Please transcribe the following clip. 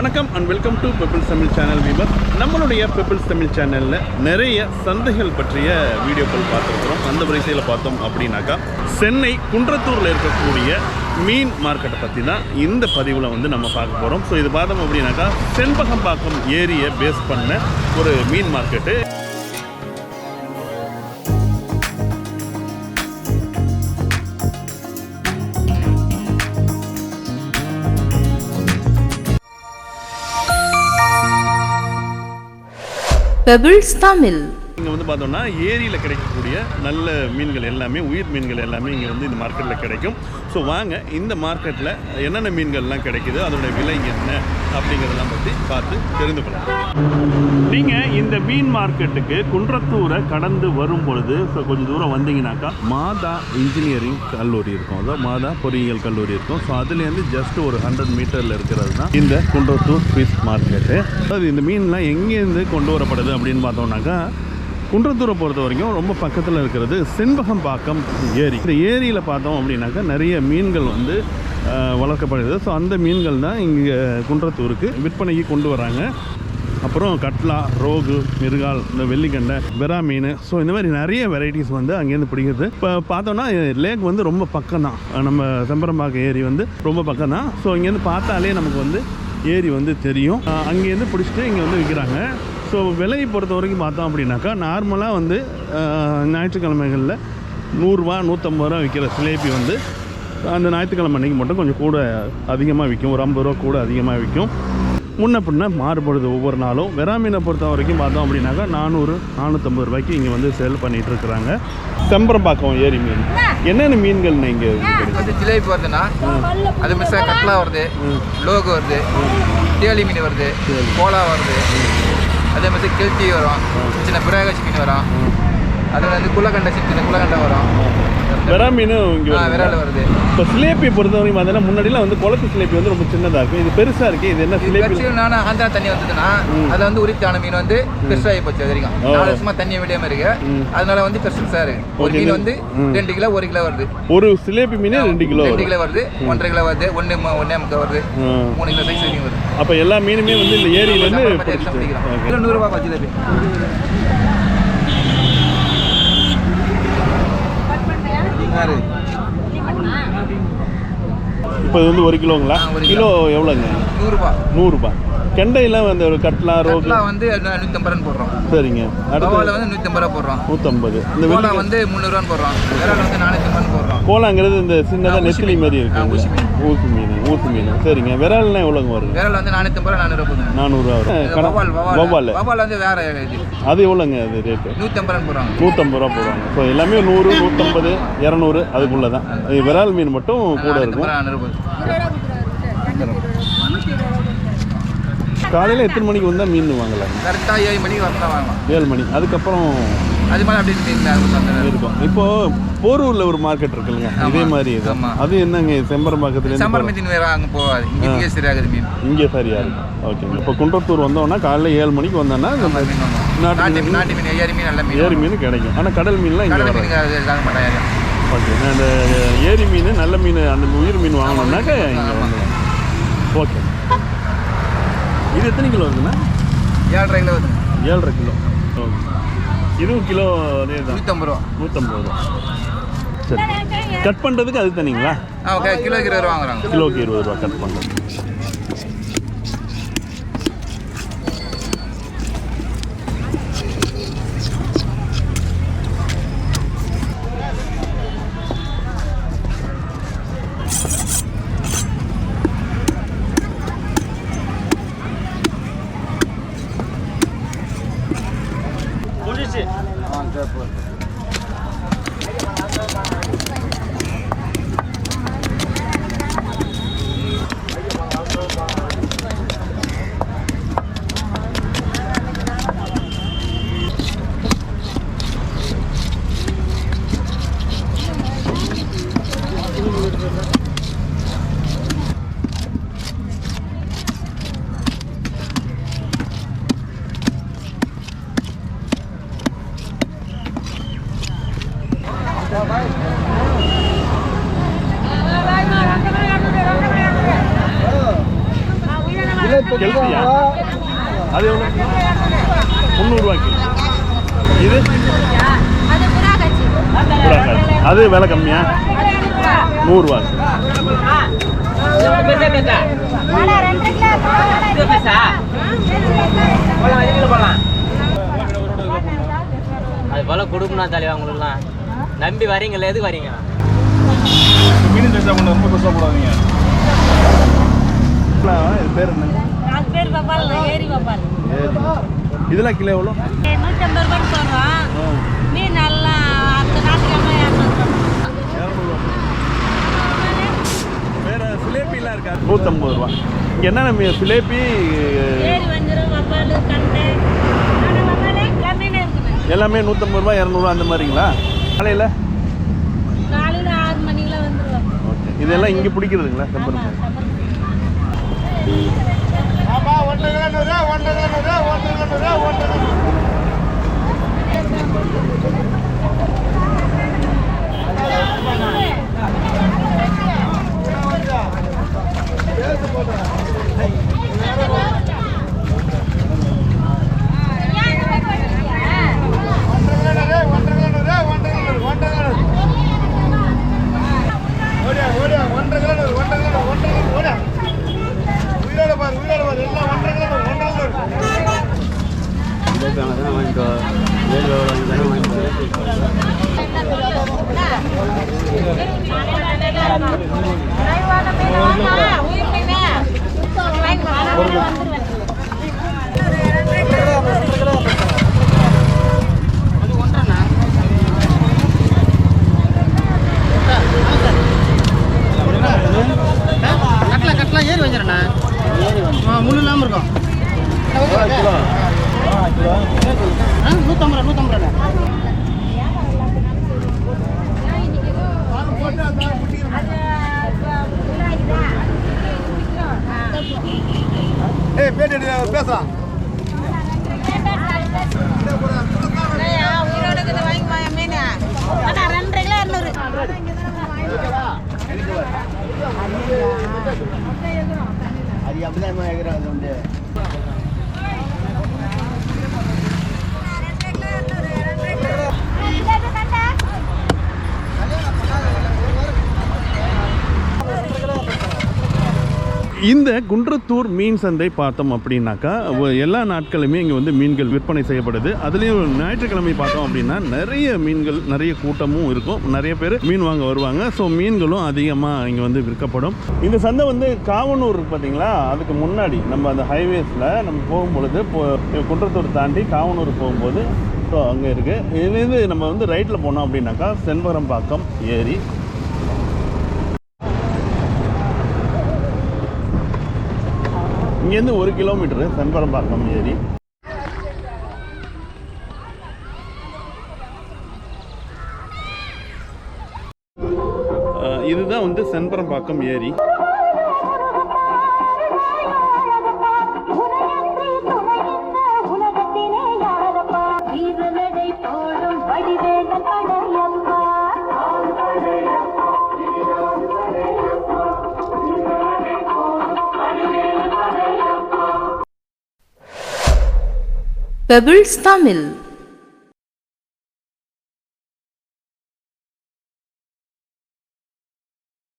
வணக்கம் and welcome to Pebbles Tamil channel viewer நம்மளுடைய Pebbles Tamil சேனலில் நிறைய சந்தைகள் பற்றிய வீடியோக்கள் பார்த்துருக்குறோம். அந்த வரிசையில் பார்த்தோம் அப்படின்னாக்கா சென்னை குன்றத்தூரில் இருக்கக்கூடிய மீன் மார்க்கெட்டை பற்றி தான் இந்த பதிவில் வந்து நம்ம பார்க்க போகிறோம் ஸோ இது பார்த்தோம் அப்படின்னாக்கா செண்பகம்பாக்கம் ஏரியை பேஸ் பண்ண ஒரு மீன் மார்க்கெட்டு பெபிள்ஸ் தமிழ் இங்கே வந்து பார்த்தோம்னா ஏரியில் கிடைக்கக்கூடிய நல்ல மீன்கள் எல்லாமே உயிர் மீன்கள் எல்லாமே இங்கே வந்து இந்த மார்க்கெட்டில் கிடைக்கும். ஸோ வாங்க இந்த மார்க்கெட்டில் என்னென்ன மீன்கள்லாம் கிடைக்குது அதோடைய விலை என்ன அப்படிங்கிறதெல்லாம் பற்றி பார்த்து தெரிந்து கொள்ளலாம். நீங்கள் இந்த மீன் மார்க்கெட்டுக்கு குன்றத்தூரை கடந்து வரும் பொழுது ஸோ கொஞ்சம் தூரம் வந்தீங்கன்னாக்கா மாதா இன்ஜினியரிங் கல்லூரி இருக்கும். அதாவது மாதா பொறியியல் கல்லூரி இருக்கும். ஸோ அதுலேருந்து ஜஸ்ட் ஒரு ஹண்ட்ரட் மீட்டரில் இருக்கிறது தான் இந்த குன்றத்தூர் ஃபிஷ் மார்க்கெட்டு அதாவது இந்த மீன்லாம் எங்கேருந்து கொண்டு வரப்படுது அப்படின்னு பார்த்தோம்னாக்கா குன்றத்தூரை பொறுத்த வரைக்கும் ரொம்ப பக்கத்தில் இருக்கிறது செண்பகம்பாக்கம் ஏரி. இந்த ஏரியில் பார்த்தோம் அப்படின்னாக்கா நிறைய மீன்கள் வந்து வளர்க்கப்படுகிறது ஸோ அந்த மீன்கள் தான் இங்கே குன்றத்தூருக்கு விற்பனைக்கு கொண்டு வராங்க. அப்புறம் கட்லா ரோகு மிருகால் இந்த வெள்ளிக்கண்டை வெரா மீன். ஸோ இந்த மாதிரி நிறைய வெரைட்டிஸ் வந்து அங்கேருந்து பிடிக்கிறது இப்போ பார்த்தோன்னா லேக் வந்து ரொம்ப பக்கம் தான் நம்ம செம்பரம்பாக்கம் ஏரி வந்து ரொம்ப பக்கம் தான் ஸோ இங்கேருந்து பார்த்தாலே நமக்கு வந்து ஏரி வந்து தெரியும். அங்கேருந்து பிடிச்சிட்டு இங்கே வந்து விற்கிறாங்க ஸோ விலையை பொறுத்த வரைக்கும் பார்த்தோம் அப்படின்னாக்கா நார்மலாக வந்து ஞாயிற்றுக்கிழமைகளில் நூறுரூவா நூற்றம்பது ரூபா விற்கிற சிலேபி வந்து அந்த ஞாயிற்றுக்கிழமை அன்றைக்கி மட்டும் கொஞ்சம் கூட அதிகமாக விற்கும் ஒரு ஐம்பது ரூபா கூட அதிகமாக விற்கும் முன்ன பின்ன மாறுபடுது ஒவ்வொரு நாளும். வெறா மீனை பொறுத்த வரைக்கும் பார்த்தோம் அப்படின்னாக்கா நானூறு நானூற்றம்பது ரூபாய்க்கு இங்கே வந்து சேல் பண்ணிகிட்டு இருக்கிறாங்க. செம்பரம்பாக்கம் ஏரி மீன். என்னென்ன மீன்கள் இங்கே வந்து ஜிலேபி வருதுன்னா அது மிஸ் கட்லா வருது லோகு வருது தேலி மீன் வருது கோலா வருது. அதே மாதிரி கெல்த்தி வரும் சின்ன மீன் வரும் அது வந்து குள்ளக்கண்டை சின்ன குள்ளக்கண்டை வரும். வெறா மீன் இங்கே விரால் வருது. இப்போ சிலேப்பியை பொறுத்த வரைக்கும் பார்த்தீங்கன்னா முன்னாடிலாம் வந்து குளத்து சிலேப்பி வந்து ரொம்ப சின்னதாக இருக்கும் இது பெருசாக இருக்குது இது என்ன சிலேப்பி நானும் ஆந்திரா தண்ணி வந்ததுன்னா அதில் வந்து உரித்தான மீன் வந்து பெருசாகி போச்சு அது வரைக்கும். நாலு வருஷமா தண்ணி விடாம இருக்கு. அதனால வந்து பெருசு பெருசா இருக்கு. ஒரு மீன் வந்து ரெண்டு கிலோ ஒரு கிலோ வருது. ஒரு சிலேபி மீன் ரெண்டு கிலோ ரெண்டு கிலோ வருது. ஒன்றரை கிலோ வருது. ஒன்று ஒன்றே முக்கால் வருது. மூணு கிலோ சைஸ் வரைக்கும் வருது. அப்போ எல்லா மீனுமே வந்து இந்த ஏரியிலேருந்து ஓகே. கிலோ நூறுரூவா ஜிலேபி இப்போ இது வந்து ஒரு கிலோங்களா? கிலோ எவ்வளோங்க? நூறுரூவா நூறுரூபா கெண்டையெல்லாம் வந்து ஒரு கட்லா ரோகு. வந்து நூற்றம்பது ரூபான்னு போடுறோம். சரிங்க. அடுத்து வந்து நூற்றம்பது ரூபா போடுறோம். நூற்றம்பது இந்த கோலா வந்து முந்நூறுவான்னு போடுறோம். விரால் வந்து நானூற்றி போடுறோம். கோலாங்கிறது இந்த சின்னதாக நெத்திலி. மாதிரி ஆ, இருக்கு. ஊசி மீன். ஊசி மீன் சரிங்க. விரால்லாம் எவ்வளோங்க வருங்க விரால் வந்து நானூற்றம்பது ரூபா நானூறுவா போதும் நானூறுரூவா வரும் வவால் வவால். வந்து வேற அது எவ்வளோங்க அது ரேட்டு நூற்றம்பது ரூபான்னு போடுறாங்க. நூற்றம்பது ரூபா போடுவாங்க ஸோ எல்லாமே நூறு நூற்றம்பது இரநூறு அதுக்குள்ளே தான் விரால் மீன் மட்டும் கூட இருக்கும் நானூறு காலையில் எத்தனை மணிக்கு வந்தால் மீன் வாங்கலாம்? கரெக்டாக ஏழு மணிக்கு வரலாம் வாங்கலாம். ஏழு மணி. அதுக்கப்புறம் அது மாதிரி அப்படி இருக்கு இருக்கும். இப்போ போரூரில் ஒரு மார்க்கெட் இருக்குல்லைங்க இதே மாதிரி இது. அது என்னங்க? செம்பரம்பாக்கத்துலேருந்து சம்பர் மீன் வேற அங்கே போகாது இங்கே சரியாகுது மீன். இங்கே சரியா இருக்கும். ஓகேங்க. இப்போ குன்றத்தூர் வந்தோம்னா காலைல ஏழு மணிக்கு வந்தோன்னா. நாட்டு மீன். நாட்டு மீன் ஏரி மீன் நல்ல மீன் ஏரி மீன் கிடைக்கும். ஆனால் கடல் மீன்லாம் இங்கே கடல் மாட்டாங்க ஓகே. இந்த ஏரி மீன் நல்ல மீன் அந்த உயிர் மீன் வாங்கணும்னாக்க இங்கே. வாங்கலாம். ஓகே. இது எத்தனை கிலோ இருக்குண்ணா ஏழரை கிலோ வருது ஏழரை கிலோ. ஓகே இதுவும் கிலோ அதே தான் நூற்றம்பது ரூபா. நூற்றம்பது ரூபா. சரி. கட் பண்ணுறதுக்கு அது தனிங்களா? ஆ ஓகே. கிலோக்கு இருபது ரூபா வாங்குறாங்க. கிலோக்கு இருபது ரூபா கட் பண்ணுறது அது எவ்வளோ? முந்நூறுரூவாய்க்கு இது? அது விலை கம்மியா? நூறுரூவா அது போல கொடுக்கணும் தலைவா உங்களுக்குலாம் நம்பி வரீங்களா? எதுக்கு வரீங்க? மீன் ரொம்ப பெருசாக போடாதீங்க. இது பேர் என்ன நாலு பேர் பப்பால் ஏரி பப்பால். இதெல்லாம் கிலோ எவ்வளோ? நூற்றம்பது ரூபாய்க்கு சொல்கிறோம் மீன் நல்லா அந்த நாட்டுக்கு இரநூறுவா வேற சிலேபிலாம் இருக்கா? நூற்றம்பது ரூபா. இங்கே என்னென்ன மீன் சிலேபி இருக்குது எல்லாமே நூற்றம்பது ரூபா இரநூறுவா அந்த மாதிரிங்களா? காலையில்? காலையில் ஆறு மணிக்கெலாம் வந்துடுவோம் ஓகே. இதெல்லாம் இங்கே பிடிக்கிறதுங்களா செம்பருத்தி. உயிர் மீன் கட்டலாம் கட்டலாம் முள்ளு இல்லாமல் இருக்கும் ஆ நூற்றம்பது ரூபா நூற்றம்பது ரூபா ஏய் பேட்டி பேசலாம் உயிரோட இருக்குது வாங்கிக்குமா அது உண்டு இந்த குன்றத்தூர் மீன் சந்தை பார்த்தோம் அப்படின்னாக்கா எல்லா நாட்களுமே இங்கே வந்து மீன்கள் விற்பனை செய்யப்படுது. அதுலேயும் ஞாயிற்றுக்கிழமை பார்த்தோம் அப்படின்னா நிறைய மீன்கள் நிறைய கூட்டமும் இருக்கும். நிறைய பேர் மீன் வாங்க வருவாங்க. ஸோ மீன்களும் அதிகமாக இங்கே வந்து விற்கப்படும். இந்த சந்தை வந்து காவனூர் பார்த்தீங்களா அதுக்கு முன்னாடி நம்ம அந்த ஹைவேஸில் நம்ம போகும்பொழுது போ குன்றத்தூர் தாண்டி காவனூர் போகும்போது ஸோ அங்கே இருக்குது இதுலேருந்து நம்ம வந்து ரைட்டில் போனோம் அப்படின்னாக்கா செண்பகம்பாக்கம் ஏரி. இங்கேருந்து ஒரு கிலோமீட்டரு சென்பரம்பாக்கம் ஏரி. இதுதான் வந்து செண்பரம்பாக்கம் ஏரி. பெபிள்ஸ் தமிழ்